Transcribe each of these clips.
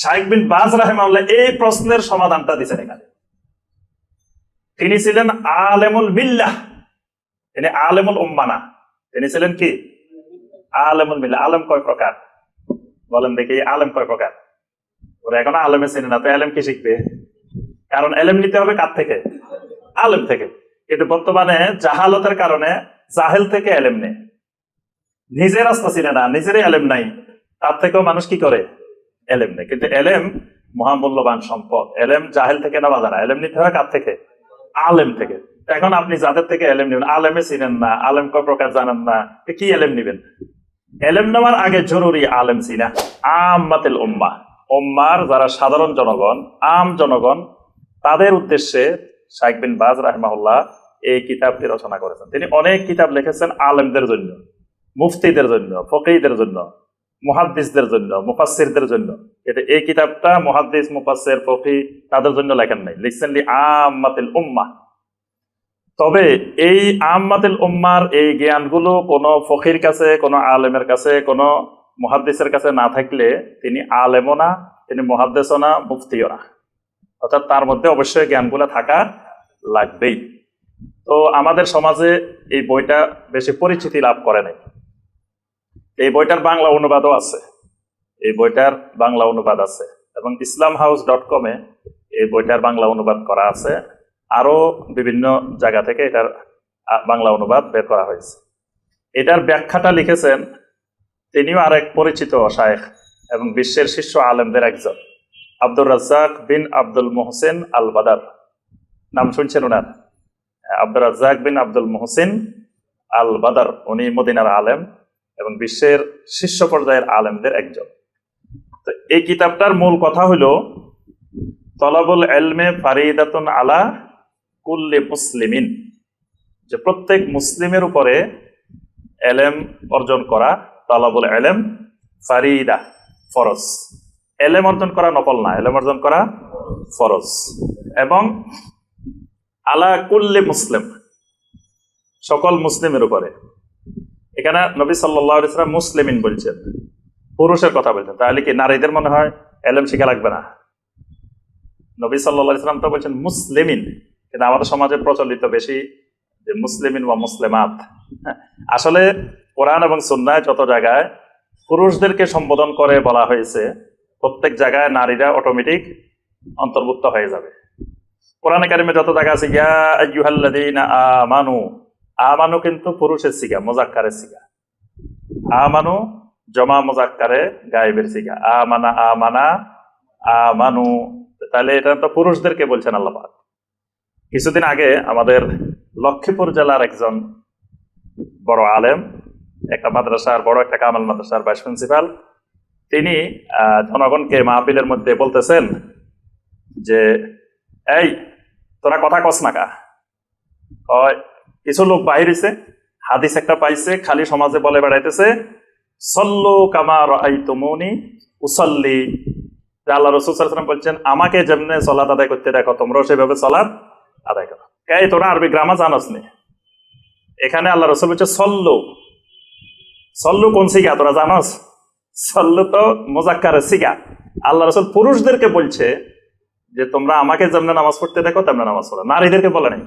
শাহেক বিন বাজ রাহেমাল্লাহ এই প্রশ্নের সমাধানটা দিচ্ছেন এখানে তিনি ছিলেন আলেমুল মিল্লাহ। তিনি আলেমুল উম্মানা। তিনি ছিলেন কি? আলেমুল মিল্লাহ। আলেম কয় প্রকার? বলেন দেখি আলেম কয় প্রকার? ওরা এখন আলেমে চেনে না, তো আলেম কি শিখবে? কারণ এলেম নিতে হবে কার থেকে? আলেম থেকে। কিন্তু বর্তমানে জাহালতের কারণে জাহেল থেকে এলেম নেই। নিজের রাস্তা চিনে না, নিজেরই এলেম নাই। তার থেকেও মানুষ কি করে? এলেম নেই। কিন্তু এলেম মহামূল্যবান সম্পদ। এলেম জাহেল থেকে নেওয়া যায় না। এলেম নিতে হয় কার থেকে? আলেম থেকে। এখন আপনি যাদের থেকে এলেম নেবেন। আলেমে চিনেন না, আলেম ক প্রকার জানেন না। কি এলেম নিবেন? এলেম নেওয়ার আগে জরুরি আলেম চিনা। আমাতিল উম্মা। উম্মার যারা সাধারণ জনগণ, আম জনগণ, তাদের উদ্দেশ্যে শাইখ বিন বাজ রাহমাহুল্লাহ এই কিতাবটি রচনা করেছেন। তিনি অনেক কিতাব লিখেছেন আলেমদের জন্য, মুফতিদের জন্য ফকিদের জন্য। মুহাদ্দিসদের জন্য, মুফাসসিরদের জন্য। এটা এই কিতাবটা মুহাদ্দিস, মুফাসসির, ফকি তাদের জন্য লেখেন নাই। লিখছেন লি আম্মাতিল উম্মাহ। তবে এই আম্মাতিল উম্মার এই জ্ঞানগুলো কোনো ফকির কাছে, কোনো আলেমের কাছে, কোনো মুহাদ্দিসের কাছে না থাকলে তিনি আলেমও না, তিনি মুহাদ্দিসও না, মুফতিও না। অর্থাৎ তার মধ্যে অবশ্যই জ্ঞানগুলো থাকা লাগবেই। তো আমাদের সমাজে এই বইটা বেশি পরিচিতি লাভ করে নাই। এই বইটার বাংলা অনুবাদও আছে। এই বইটার বাংলা অনুবাদ আছে এবং ইসলাম হাউস ডট কমে এই বইটার বাংলা অনুবাদ করা আছে। আরও বিভিন্ন জায়গা থেকে এটার বাংলা অনুবাদ বের করা হয়েছে। এটার ব্যাখ্যাটা লিখেছেন তিনিও আরেক পরিচিত শায়েখ এবং বিশ্বের শীর্ষ আলেমদের একজন। আব্দুর রাজ্জাক বিন আব্দুল মোহসেন আল বাদার নাম শুনছেন ওনার? আব্দুর রাজ্জাক বিন আব্দুল মোহসেন আল বাদার উনি মদিনার আলেম। এবং বিশ্বের শীর্ষ পর্যায়ের আলেমদের একজন। তো এই কিতাবটার মূল কথা হলো, তলাবুল এলমে ফারিদাতুন আলা কুল্লে মুসলিমিন। যে প্রত্যেক মুসলিমের উপরে এলেম অর্জন করা তলাবুল এলেম ফারিদা, ফরজ। এলেম অর্জন করা নকল না, এলেম অর্জন করা ফরজ। এবং আলা কুল্লে মুসলিম, সকল মুসলিমের উপরে। এখানে নবী সাল্লাহ ইসলাম মুসলিমিন বলছেন। পুরুষের কথা বলছেন। তাহলে কি নারীদের মনে হয় এলেম শিখা লাগবে না? নবী সাল্লাহ ইসলাম তো বলছেন মুসলিমিন। কিন্তু আমাদের সমাজে প্রচলিত বেশি যে মুসলিমিন বা মুসলিমাত। আসলে কোরআন এবং সুন্নায় যত জায়গায় পুরুষদেরকে সম্বোধন করে বলা হয়েছে, প্রত্যেক জায়গায় নারীরা অটোমেটিক অন্তর্ভুক্ত হয়ে যাবে। কোরআনে কারিমে যত জায়গা আছে, ইয়া আইয়ুহাল্লাযীনা আমানু আমানু কিন্তু পুরুষের সিগা মোজাক্কারের সিগা আমানু জমা মোজাক্কারে গায়েবের সিগা আমানা আমানা, আমানু। তাহলে এটা তো পুরুষদেরকে বলছেন আল্লাহ পাক। কিছুদিন আগে আমাদের লক্ষ্মীপুর জেলার একজন বড় আলেম, একটা মাদ্রাসার, বড় একটা কামাল মাদ্রাসার ভাইস প্রিন্সিপাল, তিনি জনগণকে মাহফিলের মধ্যে বলতেছেন যে, এই, তোরা কথা কস না কা? কিছু লোক বাহিরেছে, হাদিস একটা পাইছে, খালি সমাজে বলে বেড়াইতেছে, সল্লু কামার আই তুমনি উসল্লি আল্লাহ রসুল সাল্লাম বলছেন, আমাকে যেমনে সলাদ আদায় করতে দেখো, তোমরাও সেভাবে সলাদ আদায় করো। কে তোরা আরবি গ্রামা জানাস নি? এখানে আল্লাহ রসুল বলছে, সল্লু। সল্লু কোন সিগা তোরা জানাস? সল্লু তো মোজাক্কারের সিগা। আল্লাহ রসুল পুরুষদেরকে বলছে যে, তোমরা আমাকে যেমন নামাজ পড়তে দেখো, তেমন নামাজ পড়ো। নারীদেরকে বলে নাই।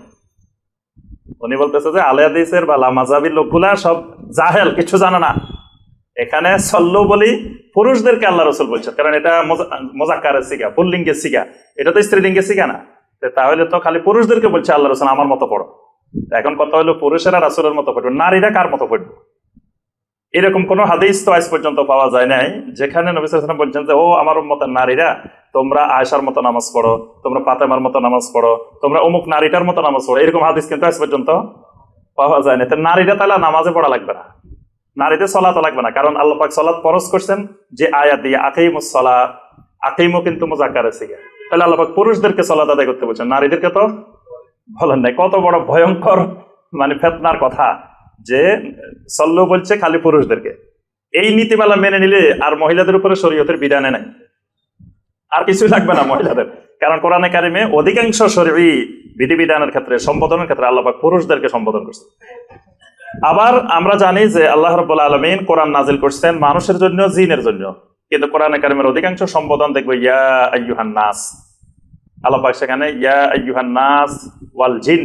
উনি বলতেছে যে আলিয়াদিসের বা লামাজাবির লোকগুলা সব জাহেল, কিছু জানে না। এখানে সল্লু বলি পুরুষদেরকে আল্লাহ রসুল বলছেন কারণ এটা মোজাক্কারের সিগা, পুল্লিঙ্গের সিগা। এটা তো স্ত্রীলিঙ্গের সিগা না। তাহলে তো খালি পুরুষদেরকে বলছে আল্লাহ রসুল আমার মতো পড়ো। এখন কথা হলো পুরুষেরা রাসুলের মতো পড়বে, নারীরা কার মতো পড়বে? এরকম কোন হাদিস তো আজ পর্যন্ত পাওয়া যায় নাই, যেখানে নবী ওয়াসাল্লাম বলছেন যে, ও আমার উম্মতের নারীরা তোমরা আয়সার মতো নামাজ পড়ো, তোমরা পাতেমার মতো নামাজ পড়ো, তোমরা অমুক নারীটার মতো নামাজ পড়ো। এরকম হাদিস কিন্তু আজ পর্যন্ত পাওয়া যায় না তো নারীরা তাহলে নামাজে পড়া লাগবে না। নারীদের সলাত লাগবে না। কারণ আল্লাহ পাক সলাত পরশ করছেন যে আয়াত দিয়ে আকিমুস সলা আকিমও কিন্তু মুজাক্কার আছে তাহলে আল্লাহ পাক পুরুষদেরকে সলাত আদায় করতে বলছেন। নারীদেরকে তো বলেন নাই। কত বড় ভয়ঙ্কর মানে ফেতনার কথা যে সল্লু বলছে খালি পুরুষদেরকে। এই নীতিমালা মেনে নিলে আর মহিলাদের উপরে শরীয়তের বিধানে নাই। আর কিছুই লাগবে না মহিলাদের। কারণ কোরআনে কারিমে অধিকাংশ শরী বিধিবিধানের ক্ষেত্রে, সম্বোধনের ক্ষেত্রে আল্লাপাক পুরুষদেরকে সম্বোধন করছে আবার আমরা জানি যে আল্লাহ রব্বুল আলমিন কোরআন নাজিল করছেন মানুষের জন্য, জিনের জন্য। কিন্তু কোরআন কারিমের অধিকাংশ সম্বোধন দেখব, ইয়া আইয়ুহান নাস। আল্লাপাক সেখানে, ইয়া আইয়ুহান নাস ওয়াল জিন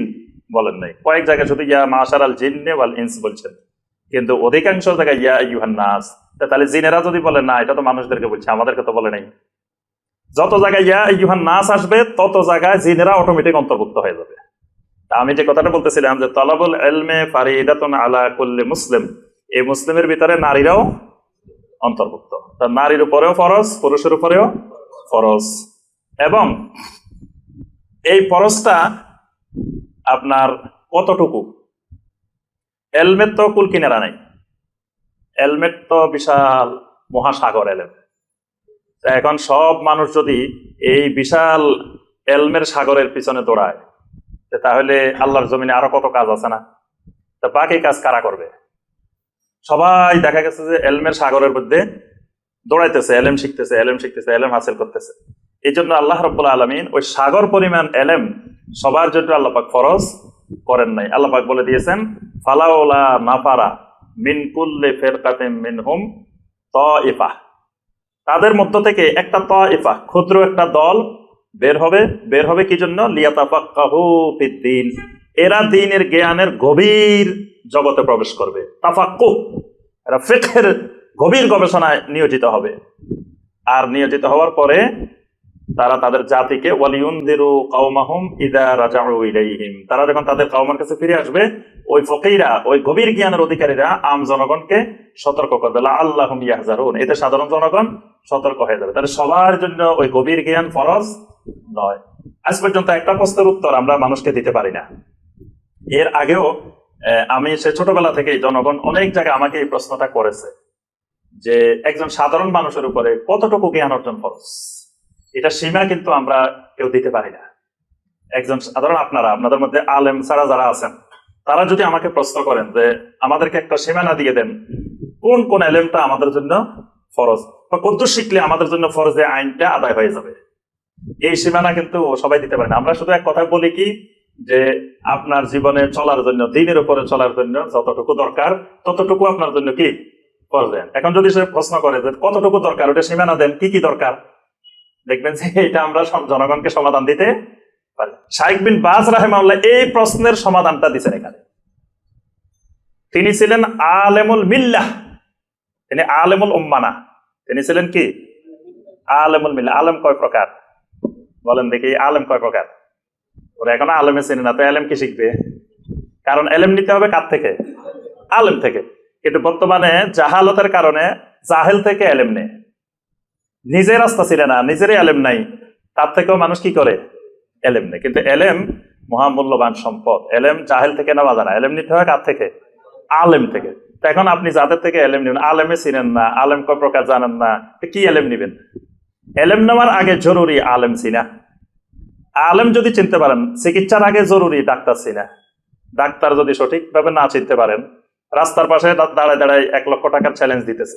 বলেন নাই। কয়েক জায়গায় শুধু ইয়া মাশার আল জিন ওয়াল ইনস বলছেন। কিন্তু অধিকাংশ জায়গায় ইয়া আইয়ুহান নাস। তাহলে জিনেরা যদি বলে, না, এটা তো মানুষদেরকে বলছে, আমাদেরকে তো বলে নাই। যত জায়গায় ইয়া আইয়ুহান নাস আসবে, তত জায়গায় জিনেরা অটোমেটিক অন্তর্ভুক্ত হয়ে যাবে। আমি যে কথাটা বলতেছিলাম যে, তলাবুল এলমে ফারিদাতুন আলা কুল্লি মুসলিম। এই মুসলিমের ভিতরে নারীরাও অন্তর্ভুক্ত। নারীর উপরেও ফরজ, পুরুষের উপরেও ফরজ। এবং এই ফরজটা আপনার কতটুকু? এলমেট তো কুল কিনারা নাই। এলমেট তো বিশাল মহাসাগর এলেম তা এখন সব মানুষ যদি এই বিশাল এলমের সাগরের পিছনে দৌড়ায় তাহলে আল্লাহর জমিনে আরও কত কাজ আছে না? তা বাকি কাজ কারা করবে? সবাই দেখা গেছে যে এলমের সাগরের মধ্যে দৌড়াইতেছে, এলেম শিখতেছে এলেম শিখতেছে, এলেম হাসিল করতেছে। এই জন্য আল্লাহ রব্বুল্লা আলমিন ওই সাগর পরিমাণ এলেম সবার জন্য আল্লাপাক ফরজ করেন নাই। আল্লাপাক বলে দিয়েছেন ফালাওলা নাপারা মিন কুল্লে ফেরকাতে মিন হুম ত ইফা তাদের মধ্য থেকে একটা ত ইফা ক্ষুদ্র একটা দল বের হবে। বের হবে কি জন্য? লিয়াতাফাক্কাহু ফিদ্দিন এরা দিনের জ্ঞানের গভীর জগতে প্রবেশ করবে। তাফাক্কু, এরা ফিকহের গভীর গবেষণায় নিয়োজিত হবে। আর নিয়োজিত হওয়ার পরে তারা তাদের জাতিকে ওয়ালিউনদিরু কাউমাহুম ইদা রাজাউ ইলাইহিম। তারা যখন তাদের কাউমের কাছে ফিরে আসবে ওই ফকিরা, ওই গভীর জ্ঞানের অধিকারীরা আম জনগণকে সতর্ক করবে লা আল্লাহুম ইয়াহজারুন। এতে সাধারণ জনগণ সতর্ক হয়ে যাবে। তাহলে সবার জন্য ওই গভীর জ্ঞান ফরজ নয়। আজ পর্যন্ত একটা প্রশ্নের উত্তর আমরা মানুষকে দিতে পারি না। এর আগেও আমি সে ছোটবেলা থেকে জনগণ অনেক জায়গায় আমাকে এই প্রশ্নটা করেছে যে একজন সাধারণ মানুষের উপরে কতটুকু জ্ঞান অর্জন খরচ এটা সীমা কিন্তু আমরা কেউ দিতে পারি না। একজন সাধারণ আপনারা, আপনাদের মধ্যে আলেম ছাড়া যারা আছেন তারা যদি আমাকে প্রশ্ন করেন যে আমাদেরকে একটা সীমানা দিয়ে দেন, কোন কোন এলেমটা আমাদের জন্য ফরজ? বা কত শিখলে আমাদের জন্য ফরজে আইনটা আদায় হয়ে যাবে? এই সীমানা কিন্তু সবাই দিতে পারে আমরা শুধু এক কথা বলি কি, যে আপনার জীবনে চলার জন্য, দিনের উপরে চলার জন্য যতটুকু দরকার, ততটুকু আপনার জন্য কি? করবেন এখন যদি সে প্রশ্ন করে যে কতটুকু দরকার, ওটা সীমানা দেন, কি কি দরকার? দেখবেন যে এটা আমরা জনগণকে সমাধান দিতে শাইক বিন বাজ রাহেমাউল্লাহ এই প্রশ্নের সমাধানটা দিচ্ছেন এখানে। তিনি ছিলেন আলেমুল মিল্লাহ। তিনি আলেমুল উম্মানা। তিনি ছিলেন কি? আলেমুল মিল্লাহ। আলেম কয় প্রকার? বলেন দেখি, আলেম কয় প্রকার? ওরা এখন আলেমে চিনি না, তো আলেম কি শিখবে? কারণ এলেম নিতে হবে কার থেকে? আলেম থেকে। কিন্তু বর্তমানে জাহালতের কারণে জাহেল থেকে এলেম নেই। নিজের রাস্তা ছিল না, নিজেরই এলেম নাই। তার থেকেও মানুষ কি করে? এলেম নেই। কিন্তু এলেম মহামূল্যবান সম্পদ। এলেম জাহেল থেকে না। এলেম নিতে হয় কার থেকে? আলেম থেকে। এখন আপনি যাদের থেকে এলেম নেবেন, আলেমে চিনেন না, আলেম কয় প্রকার জানেন না কি এলেম নিবেন? এলেম নেওয়ার আগে জরুরি আলেম চিনা। আলেম যদি চিনতে পারেন, চিকিৎসার আগে জরুরি ডাক্তার চিনা। ডাক্তার যদি সঠিকভাবে না চিনতে পারেন, রাস্তার পাশে দাঁড়ায় দাঁড়ায় এক লক্ষ টাকার চ্যালেঞ্জ দিতেছে।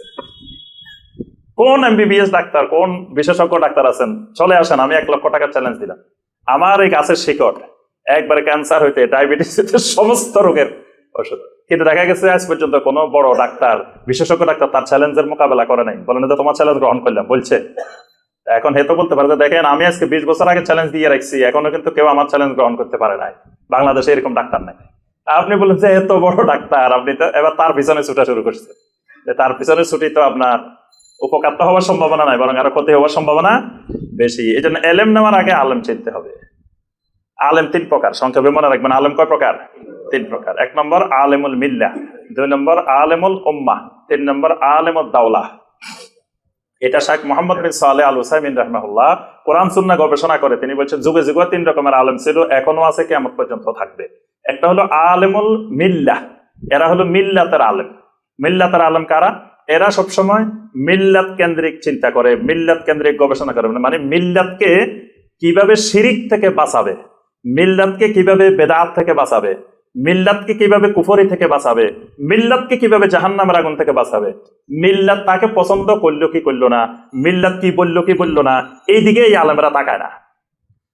কোন এমবিবিএস ডাক্তার, কোন বিশেষজ্ঞ ডাক্তার আছেন, চলে আসেন, আমি এক লক্ষ টাকার চ্যালেঞ্জ দিলাম। আমার এই গাছের শিকড়, একবারে ক্যান্সার হইতে ডায়াবেটিস হইতে সমস্ত রোগের ওষুধ কিন্তু দেখা গেছে আজ পর্যন্ত কোনো বড় ডাক্তার, বিশেষজ্ঞ ডাক্তার তার চ্যালেঞ্জের মোকাবেলা করে নাই। বলেন যে তোমার চ্যালেঞ্জ গ্রহণ করলাম। বলছে, এখন হেতো বলতে পারে দেখেন, আমি আজকে বিশ বছর আগে চ্যালেঞ্জ দিয়ে রাখছি, এখনও কিন্তু কেউ আমার চ্যালেঞ্জ গ্রহণ করতে পারে নাই। বাংলাদেশে এরকম ডাক্তার নাই। আপনি বলেন যে, এত বড় ডাক্তার। আপনি তো এবার তার পিছনে ছুটা শুরু করছে তার পিছনে ছুটি তো আপনার উপকার তো হওয়ার সম্ভাবনা নাই, বরং আরও ক্ষতি হওয়ার সম্ভাবনা বেশি। এই জন্য এলেম নেওয়ার আগে আলেম চিনতে হবে। আলেম তিন প্রকার, সংক্ষেপে মনে রাখবেন, আলেম কয় প্রকার? তিন প্রকার। এক নম্বর, আলেমুল মিল্লা। দুই নম্বর, আলেমুল উম্মা তিন নম্বর আলেমুল দাওলা। এটা শাহ মোহাম্মদ বিন সালে আল হুসাইমিন রহমাহুল্লাহ কোরআন সুন্না গবেষণা করে। তিনি বলছেন, যুগে যুগে তিন রকমের আলেম ছিল, এখনও আছে কেমন পর্যন্ত থাকবে। একটা হলো আলেমুল মিল্লাহ এরা হলো মিল্লাতের আলেম। মিল্লাতের আলেম কারা? এরা সবসময় মিল্লাত কেন্দ্রিক চিন্তা করে, মিল্লাত কেন্দ্রিক গবেষণা করে। মানে মিল্লাতকে কীভাবে শিরিক থেকে বাঁচাবে, মিল্লাতকে কীভাবে বেদাত থেকে বাঁচাবে, মিল্লাতকে কীভাবে কুফরি থেকে বাঁচাবে, মিল্লাতকে কীভাবে জাহান্নামের আগুন থেকে বাঁচাবে। মিল্লাত তাকে পছন্দ করল কি করল না, মিল্লাত কি বলল কি বলল না এই দিকে এই আলেমরা তাকায় না।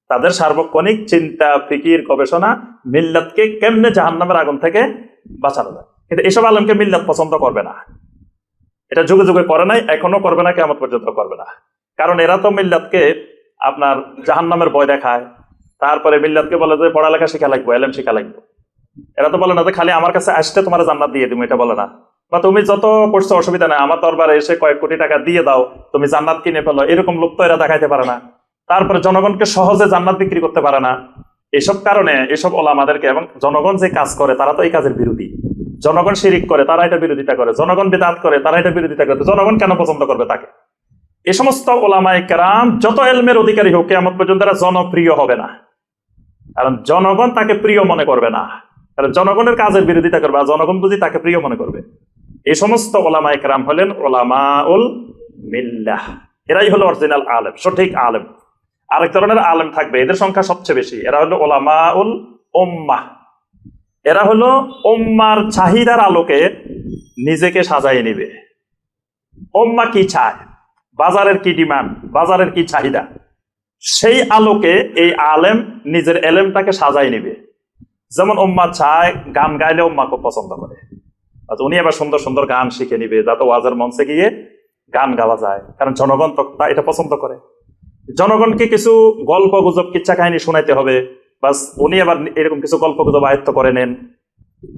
তাদের সার্বক্ষণিক চিন্তা, ফিকির, গবেষণা মিল্লাতকে কেমনে জাহান্নামের আগুন থেকে বাঁচানো যায়? কিন্তু এসব আলমকে মিল্লাত পছন্দ করবে না। এটা যুগে যুগে করে নাই এখনও করবে না কেমন পর্যন্ত করবে না। কারণ এরা তো মিল্লাতকে আপনার জাহান্নামের ভয় দেখায়। তারপরে মিল্লাতকে বলে যে পড়ালেখা শিখা লাগবে এলএম শিখা লাগবে। এরা তো বলে না যে খালি আমার কাছে আসতে তোমার জান্নাত দিয়ে দিব, এটা বলে না। বা তুমি যত করছ অসুবিধা নাই, আমার দরবারে এসে কয়েক কোটি টাকা দিয়ে দাও, তুমি জান্নাত কিনে ফেলো, এরকম লোক তো এরা দেখাইতে পারে না। তারপরে জনগণকে সহজে জান্নাত বিক্রি করতে পারে না। এসব কারণে এসব ওলা আমাদেরকে এবং জনগণ যে কাজ করে, তারা তো এই কাজের বিরোধী। জনগণ শিরিক করে, তারা এটা বিরোধিতা করে। জনগণ বেদাত করে, তারা এটা বিরোধিতা করে। জনগণ কেন পছন্দ করবে তাকে? এ সমস্ত ওলামাই কেরাম যত এলমের অধিকারী হোক কেমন পর্যন্ত তারা জনপ্রিয় হবে না। কারণ জনগণ তাকে প্রিয় মনে করবে না। কারণ জনগণের কাজের বিরোধিতা করবে, আর জনগণ বুঝি তাকে প্রিয় মনে করবে। এই সমস্ত ওলামা একরাম হলেন ওলামা উল মিল্লাহ। এরাই হলো অরিজিনাল আলেম, সঠিক আলেম। আরেক ধরনের আলেম থাকবে, এদের সংখ্যা সবচেয়ে বেশি। এরা হলো ওলামা উল ওম্মা এরা হলো ওম্মার চাহিদার আলোকে নিজেকে সাজাই নিবে। ওম্মা কি চায়? বাজারের কি ডিমান্ড? বাজারের কি চাহিদা? সেই আলোকে এই আলেম নিজের এলেমটাকে সাজাই নিবে। যেমন ওম্মা চায়, গান গাইলে ওম্মা খুব পছন্দ করে। আচ্ছা উনি আবার সুন্দর সুন্দর গান শিখে নিবে, যাতে ওয়াজের মঞ্চে গিয়ে গান গাওয়া যায়। কারণ জনগণ তো এটা পছন্দ করে। জনগণকে কিছু গল্প গুজব, কিচ্ছা কাহিনী শোনাইতে হবে। বাস উনি আবার এরকম কিছু গল্প গুজব আয়ত্ত করে নেন।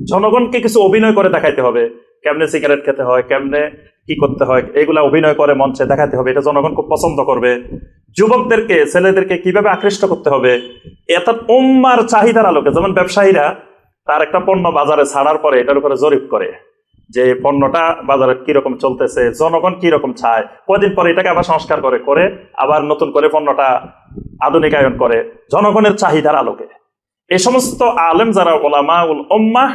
জনগণকে কিছু অভিনয় করে দেখাইতে হবে। কেমনে সিগারেট খেতে হয়, কেমনে কি করতে হয়, এগুলা অভিনয় করে মঞ্চে দেখাতে হবে। এটা জনগণ খুব পছন্দ করবে। যুবকদেরকে, ছেলেদেরকে কীভাবে আকৃষ্ট করতে হবে? এত উম্মার চাহিদার আলোকে, যেমন ব্যবসায়ীরা তার একটা পণ্য বাজারে ছাড়ার পরে এটার উপরে জরিপ করে। যে পণ্যটা বাজারে কীরকম চলতেছে, জনগণ কীরকম চায় কদিন পরে এটাকে আবার সংস্কার করে করে আবার নতুন করে পণ্যটা আধুনিকায়ন করে, জনগণের চাহিদার আলোকে। এ সমস্ত আলেম যারা ওলামা উল উম্মা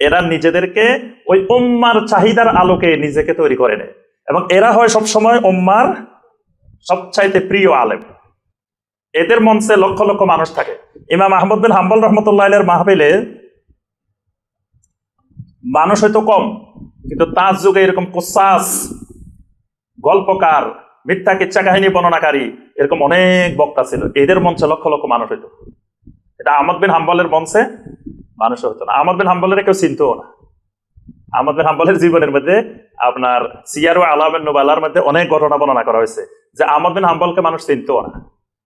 এরা নিজেদেরকে ওই উম্মার চাহিদার আলোকে নিজেকে তৈরি করে নেয়। এবং এরা হয় সবসময় উম্মার সবচাইতে প্রিয় আলেম। এদের মঞ্চে লক্ষ লক্ষ মানুষ থাকে। ইমাম আহমদ বিন হাম্বল রহমতুল্লাহ মাহফিলে মানুষ হয়তো কম কিন্তু তার যুগে এরকম কোসাস, গল্পকার, মিথ্যা কিচ্ছা কাহিনী বর্ণনাকারী এরকম অনেক বক্তা ছিল। এদের মঞ্চে লক্ষ লক্ষ মানুষ হইতো। এটা আহমদ বিন হাম্বলের মঞ্চে মানুষ হতো না। আহমদ বিন হাম্বলের কেউ চিনতও না। আহমদ বিন হাম্বলের জীবনের মধ্যে আপনার সিয়ারু আলামের নোবালার মধ্যে অনেক ঘটনা বর্ণনা করা হয়েছে যে আহমদ বিন হাম্বলকে মানুষ চিনতও না।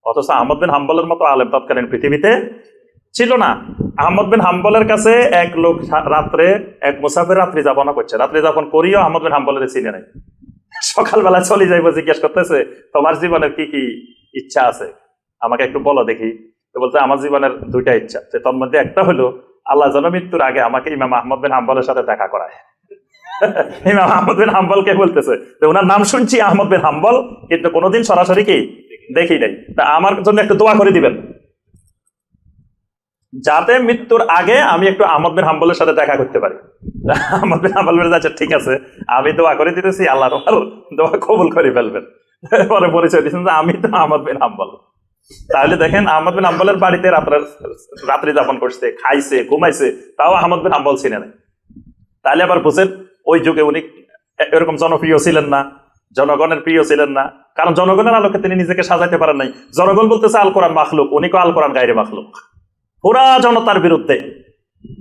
অথচ আহমদ বিন হাম্বলের মতো আলেম তৎকালীন পৃথিবীতে ছিল না। আহমদ বিন হাম্বলের কাছে এক লোক রাত্রে, এক মুসাফির রাত্রি যাপন করছে। রাত্রি যাপন করিও আহমদ বিন হাম্বলের চিনে নাই। সকালবেলা চলে যাইবো, জিজ্ঞেস করতেছে, তোমার জীবনের কি কি ইচ্ছা আছে? আমাকে একটু বলো দেখি। তো বলতে আমার জীবনের দুইটা ইচ্ছা। তো তোর মধ্যে একটা হলো, আল্লাহ যেন মৃত্যুর আগে আমাকে ইমাম আহমদ বিন হাম্বলের সাথে দেখা করায়। ইমাম আহমদ বিন হাম্বলকে বলতেছে তো ওনার নাম শুনছি আহমদ বিন হাম্বল, কিন্তু কোনোদিন সরাসরি কি? দেখি নাই। তা আমার জন্য একটু দোয়া করে দিবেন। যাতে মৃত্যুর আগে আমি একটু আহমদ বিন হাম্বলের সাথে দেখা করতে পারি। আহমদ বিন হাম্বল বলে যাচ্ছে ঠিক আছে, আমি দোয়া করে দিতেছি, আল্লাহ তোমার দোয়া কবুল করে ফেলবেন। পরে পরিচয় দিচ্ছেন যে, আমি তো আহমদ বিন হাম্বল। তাহলে দেখেন, আহমদ বিন হাম্বলের বাড়িতে রাত্রে যাপন করছে, খাইছে, ঘুমাইছে, তাও আহমদ বিন হাম্বল ছিলেন। তাহলে আবার বুঝেন, ওই যুগে উনি এরকম জনপ্রিয় ছিলেন না, জনগণের প্রিয় ছিলেন না, কারণ জনগণের আলোকে তিনি নিজেকে সাজাইতে পারেন নাই। জনগণ বলতেছে, আল কোরআন মাখলুক। উনি কো আল কোরআন গাইরে মাখলুক। পুরা জনতার বিরুদ্ধে।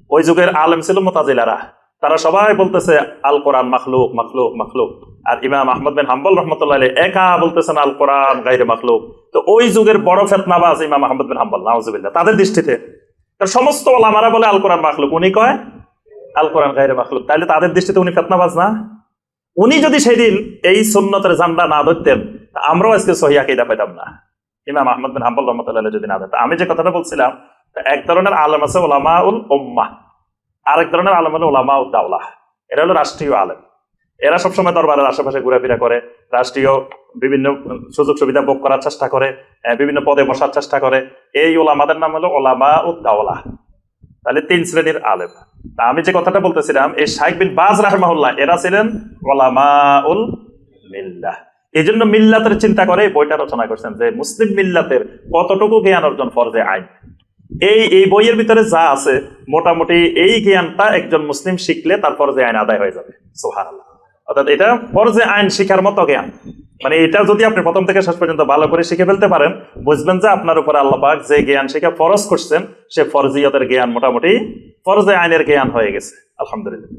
ওই যুগের আলেম ছিল মোতাজিলারা। তারা সবাই বলতেছে, আল কোরআন মাখলুক মাখলুক মাখলুক। আর ইমাম আহমদ বিন হাম্বল রহমতুল্লাহ একা বলতেছেন, আল কোরআন গাইরে মাখলুক। তো ওই যুগের বড় ফেতনাবাজ ইমাম আহমদ বিন হাম্বল, নাউজুবিল্লাহ, তাদের দৃষ্টিতে। সমস্ত ওলামারা বলে, আল কোরআন মাখলুক। উনি কয়, আল কোরআন গাইরে মাখলুক। তাহলে তাদের দৃষ্টিতে উনি ফেতনাবাজ না? উনি যদি সেদিন এই সুন্নতের জান্ডা না ধরতেন আমরাও আজকে সহিয়া কেদা পেতাম না। ইমাম আহমদ বিন হাম্বল রহমতুল্লাহ যদি না ধরতেন। আমি যে কথাটা বলছিলাম এক ধরনের আলেম আছে ওলামা উল উম্মাহ। আরেক ধরনের আলেম হলো ওলামা উদ্দাউলাহ এরা হলো রাষ্ট্রীয় আলেম। এরা সবসময় দরবারের আশেপাশে ঘোরাফেরা করে, রাষ্ট্রীয় বিভিন্ন সুযোগ সুবিধা ভোগ করার চেষ্টা করে বিভিন্ন পদে বসার চেষ্টা করে। এই ওলামাদের নাম হলো ওলামা উদ্দাউলাহ তাহলে তিন শ্রেণির আলেম। তা আমি যে কথাটা বলতেছিলাম, এই শাইখ বিন বাজ রাহমাহুল্লাহ, এরা ছিলেন ওলামা উল মিল্লাহ। এই জন্য মিল্লাতের চিন্তা করে বইটা রচনা করছেন যে, মুসলিম মিল্লাতের কতটুকু জ্ঞান অর্জন ফরজে আইন? এই এই বইয়ের ভিতরে যা আছে, মোটামুটি এই জ্ঞানটা একজন মুসলিম শিখলে তার যে আইন আদায় হয়ে যাবে। সোহান অর্থাৎ এটা ফরজে আইন শিখার মতো জ্ঞান। মানে এটা যদি আপনি প্রথম থেকে শেষ পর্যন্ত ভালো করে শিখে ফেলতে পারেন, বুঝবেন যে আপনার উপর আল্লাহ পাক যে জ্ঞান শিখা ফরজ করছেন, সে ফরজিয়তের জ্ঞান মোটামুটি ফরজে আইনের জ্ঞান হয়ে গেছে। আলহামদুলিল্লাহ।